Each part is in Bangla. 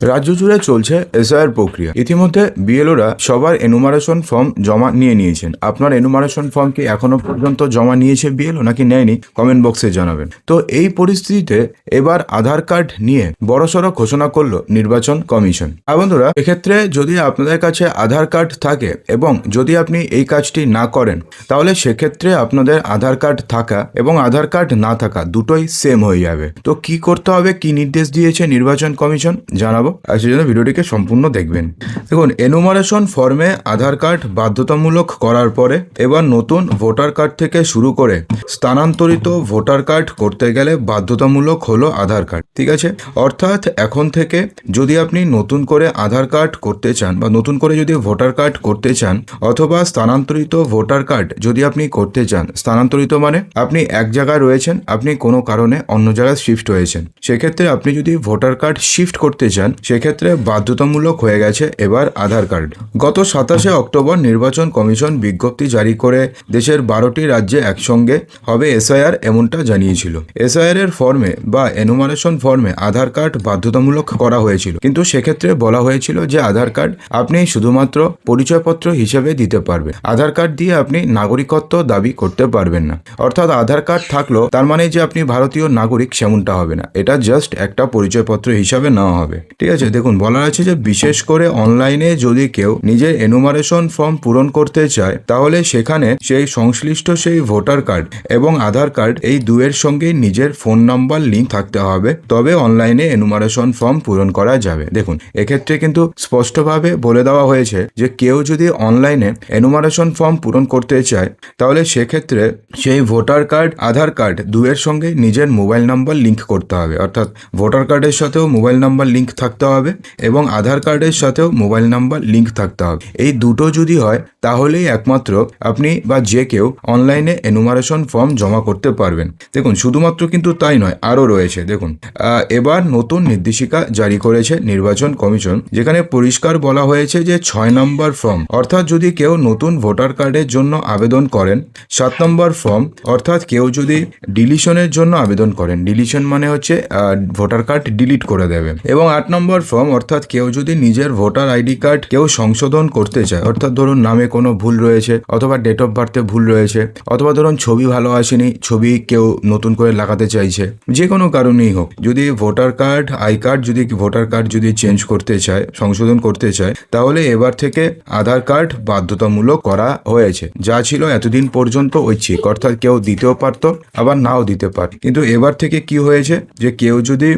রাজ্য জুড়ে চলছে এসআইআর প্রক্রিয়া। ইতিমধ্যে বিএলওরা সবার এনুমারেশন ফর্ম জমা নিয়ে নিয়েছেন। আপনার এনুমারেশন ফর্ম কি এখনও পর্যন্ত জমা নিয়েছে বিএলও নাকি নেয়নি? কমেন্ট বক্সে জানাবেন। তো এই পরিস্থিতিতে এবার আধার কার্ড নিয়ে বড়সড় ঘোষণা করল নির্বাচন কমিশন। আর বন্ধুরা, এক্ষেত্রে যদি আপনাদের কাছে আধার কার্ড থাকে এবং যদি আপনি এই কাজটি না করেন, তাহলে সেক্ষেত্রে আপনাদের আধার কার্ড থাকা এবং আধার কার্ড না থাকা দুটোই সেম হয়ে যাবে। তো কি করতে হবে, কি নির্দেশ দিয়েছে নির্বাচন কমিশন? জানাব। আর সেজন্য ভিডিওটিকে সম্পূর্ণ দেখবেন। দেখুন এনুমারেশন ফর্মে আধার কার্ড বাধ্যতামূলক করার পরে এবার নতুন ভোটার কার্ড থেকে শুরু করে স্থানান্তরিত ভোটার কার্ড করতে গেলে বাধ্যতামূলক হলো আধার কার্ড, ঠিক আছে? অর্থাৎ এখন থেকে যদি আপনি নতুন করে আধার কার্ড করতে চান বা নতুন করে যদি ভোটার কার্ড করতে চান অথবা স্থানান্তরিত ভোটার কার্ড যদি আপনি করতে চান, স্থানান্তরিত মানে আপনি এক জায়গায় রয়েছেন, আপনি কোনো কারণে অন্য জায়গায় শিফট হয়েছেন। সেক্ষেত্রে আপনি যদি ভোটার কার্ড শিফট করতে চান সেক্ষেত্রে বাধ্যতামূলক হয়ে গেছে এবার আধার কার্ড। গত সাতাশে অক্টোবর নির্বাচন কমিশন বিজ্ঞপ্তি জারি করে দেশের বারোটি রাজ্যে একসঙ্গে হবে এসআইআর এমনটা জানিয়েছিল। এসআইআর এর ফর্মে বা এনুমারেশন ফর্মে আধার কার্ড বাধ্যতামূলক করা হয়েছিল। কিন্তু সেক্ষেত্রে বলা হয়েছিল যে আধার কার্ড আপনি শুধুমাত্র পরিচয়পত্র হিসেবে দিতে পারবেন। আধার কার্ড দিয়ে আপনি নাগরিকত্ব দাবি করতে পারবেন না। অর্থাৎ আধার কার্ড থাকল তার মানে যে আপনি ভারতীয় নাগরিক সেমনটা হবে না। এটা জাস্ট একটা পরিচয়পত্র হিসাবে নেওয়া হবে। ঠিক আছে। দেখুন বলা আছে যে বিশেষ করে অনলাইনে যদি কেউ নিজের এনুমারেশন ফর্ম পূরণ করতে চায়, তাহলে সেখানে সেই সংশ্লিষ্ট সেই ভোটার কার্ড এবং আধার কার্ড এই দুয়ের সঙ্গে নিজের ফোন নাম্বার লিঙ্ক থাকতে হবে। তবে অনলাইনে এনুমারেশন ফর্ম পূরণ করা যাবে। দেখুন, এক্ষেত্রে কিন্তু স্পষ্টভাবে বলে দেওয়া হয়েছে যে কেউ যদি অনলাইনে এনুমারেশন ফর্ম পূরণ করতে চায়, তাহলে সেক্ষেত্রে সেই ভোটার কার্ড আধার কার্ড দুয়ের সঙ্গে নিজের মোবাইল নাম্বার লিঙ্ক করতে হবে। অর্থাৎ ভোটার কার্ডের সাথেও মোবাইল নাম্বার লিঙ্ক থাকতে হবে এবং আধার কার্ডের সাথেও মোবাইল নাম্বার লিঙ্ক থাকতে হবে। এই দুটো যদি হয়, তাহলেই একমাত্র আপনি বা যে কেউ অনলাইনে এনুমারেশন ফর্ম জমা করতে পারবেন। দেখুন, শুধুমাত্র কিন্তু তাই নয়, আরও রয়েছে। দেখুন এবার নতুন নির্দেশিকা জারি করেছে নির্বাচন কমিশন, যেখানে পরিষ্কার বলা হয়েছে যে ছয় নম্বর ফর্ম অর্থাৎ যদি কেউ নতুন ভোটার কার্ডের জন্য আবেদন করেন, সাত নম্বর ফর্ম অর্থাৎ কেউ যদি ডিলিশনের জন্য আবেদন করেন ডিলিশন মানে হচ্ছে ভোটার কার্ড ডিলিট করে দেবে। এবং আট নম্বর ফর্ম অর্থাৎ কেউ যদি নিজের ভোটার আইডি কার্ড কেউ সংশোধন করতে চায়, অর্থাৎ ধরুন নামে কোনো ভুল রয়েছে, অথবা ডেট অফ বার্থে ভুল রয়েছে, অথবা ধরুন ছবি ভালো আসেনি, ছবি কেউ নতুন করে লাগাতে চাইছে, যে কোনো কারণেই হোক, যদি ভোটার কার্ড আই কার্ড যদি ভোটার কার্ড যদি চেঞ্জ করতে চায়, সংশোধন করতে চায়, তাহলে এবার থেকে আধার কার্ড বাধ্যতামূলক করা হয়েছে। যা ছিল এতদিন পর্যন্ত ঐচ্ছিক, অর্থাৎ কেউ দিতেও পারতো, আবার নাও দিতে পারত কিন্তু এবার থেকে কি হয়েছে? যে কেউ যদি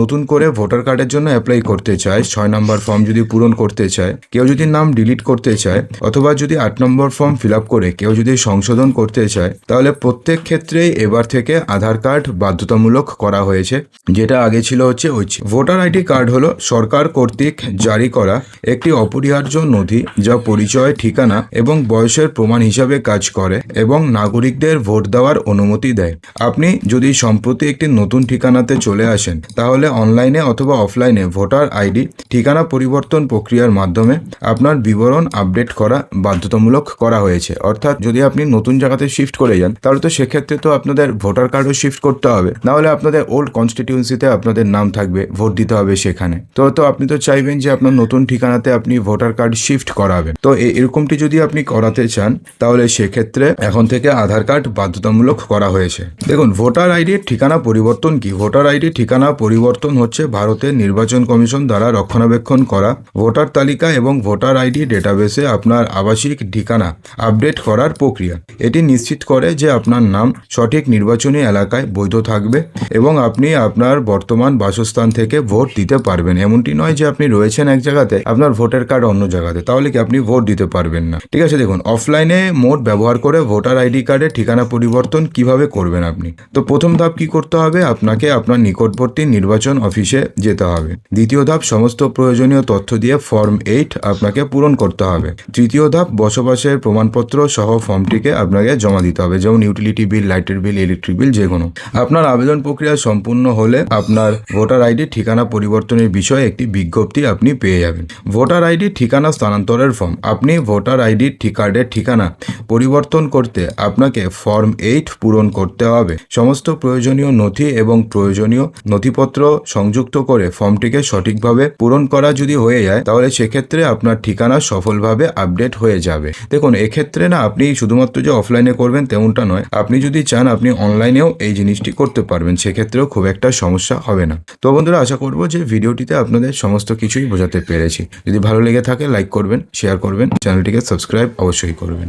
নতুন করে ভোটার কার্ডের জন্য অ্যাপ্লাই করতে চায়, ছয় নম্বর ফর্ম যদি পূরণ করতে চায়, কেউ যদি নাম ডিলিট করতে চায়, অথবা যদি আট নম্বর ফর্ম ফিল করে কেউ যদি সংশোধন করতে চায়, তাহলে প্রত্যেক ক্ষেত্রেই এবার থেকে আধার কার্ড বাধ্যতামূলক করা হয়েছে, যেটা আগে ছিল হচ্ছে ঐচ্ছিক ভোটার আইডি কার্ড হলো সরকার কর্তৃক জারি করা একটি অপরিহার্য নথি যা পরিচয়, ঠিকানা এবং বয়সের প্রমাণ হিসাবে কাজ করে এবং নাগরিকদের ভোট দেওয়ার অনুমতি দেয়। আপনি যদি সম্প্রতি একটি নতুন ঠিকানাতে চলে আসেন, তাহলে অনলাইনে অথবা অফলাইনে ভোটার আইডি, ঠিকানা পরিবর্তন প্রক্রিয়ার মাধ্যমে আপনার বিবরণ আপডেট করা বাধ্যতামূলক করা হয়েছে। অর্থাৎ যদি আপনি নতুন জায়গাতে শিফট করে যান, তাহলে তো সেক্ষেত্রে তো আপনাদের ভোটার কার্ডও শিফট করতে হবে। নাহলে আপনাদের ওল্ড কনস্টিটিউন্সিতে আপনাদের নাম থাকবে, ভোট দিতে হবে সেখানে। তো তো আপনি তো চাইবেন যে আপনার নতুন ঠিকানাতে আপনি ভোটার কার্ড শিফট করাবেন। তো এরকমটি যদি আপনি করাতে চান, তাহলে সেক্ষেত্রে এখন থেকে আধার কার্ড বাধ্যতামূলক করা হয়েছে। দেখুন, ভোটার আইডির ঠিকানা পরিবর্তন কি? ভোটার আইডি ঠিকানা পরিবর্তন হচ্ছে ভারতের নির্বাচন কমিশন দ্বারা রক্ষণাবেক্ষণ করা, ভোটার তালিকা এবং ভোটার আইডি ডেটাবেসে আপনার আবাসিক ঠিকানা আপডেট করার প্রক্রিয়া। এটি নিশ্চিত করে যে আপনার নাম সঠিক নির্বাচনী এলাকায় বৈধ থাকবে এবং আপনি আপনার বর্তমান বাসস্থান থেকে ভোট দিতে পারবেন। এমনটি নয় যে আপনি রয়েছেন এক জায়গাতে, আপনার ভোটার কার্ড অন্য জায়গাতে। তাহলে কি আপনি ভোট দিতে পারবেন না? ঠিক আছে, দেখুন, অফলাইনে মোড ব্যবহার করে ভোটার আইডি কার্ডের ঠিকানা পরিবর্তন কীভাবে করবেন আপনি? তো প্রথম ধাপ কি করতে হবে? আপনাকে আপনার নিকটবর্তী নির্বাচন অফিসে যেতে হবে। দ্বিতীয় ধাপ, সমস্ত প্রয়োজনীয় তথ্য দিয়ে ফর্ম এইট আপনাকে পূরণ করতে হবে। তৃতীয় ধাপ, বসবাসের প্রমাণপত্র সহ ফর্মটিকে আপনাকে জমা দিতে হবে, যেমন ইউটিলিটি বিল লাইটের বিল ইলেকট্রিক বিল যে কোনো আপনার আবেদন প্রক্রিয়া সম্পূর্ণ হলে আপনার ভোটার আইডি, ঠিকানা পরিবর্তনের বিষয়ে একটি বিজ্ঞপ্তি আপনি পেয়ে যাবেন। ভোটার আইডি, ঠিকানা স্থানান্তরের ফর্ম। আপনি ভোটার আইডি, কার্ডের ঠিকানা পরিবর্তন করতে আপনাকে ফর্ম এইট পূরণ করতে হবে। সমস্ত প্রয়োজনীয় নথি এবং প্রয়োজনীয় নথিপত্র সংযুক্ত করে ফর্মটিকে সঠিকভাবে পূরণ করা যদি হয়ে যায়, তাহলে সেক্ষেত্রে আপনার ঠিকানা সফলভাবে আপডেট হয়ে যাবে। দেখুন, এক্ষেত্রে না আপনি শুধুমাত্র যে অফলাইনে করবেন তেমনটা নয়, আপনি যদি চান আপনি অনলাইনেও এই জিনিসটি করতে পারবেন, সেক্ষেত্রেও খুব একটা সমস্যা হবে না। তো বন্ধুরা, আশা করব যে ভিডিওটিতে আপনাদের সমস্ত কিছুই বোঝাতে পেরেছি। যদি ভালো লেগে থাকে লাইক করবেন শেয়ার করবেন, চ্যানেলটিকে সাবস্ক্রাইব অবশ্যই করবেন।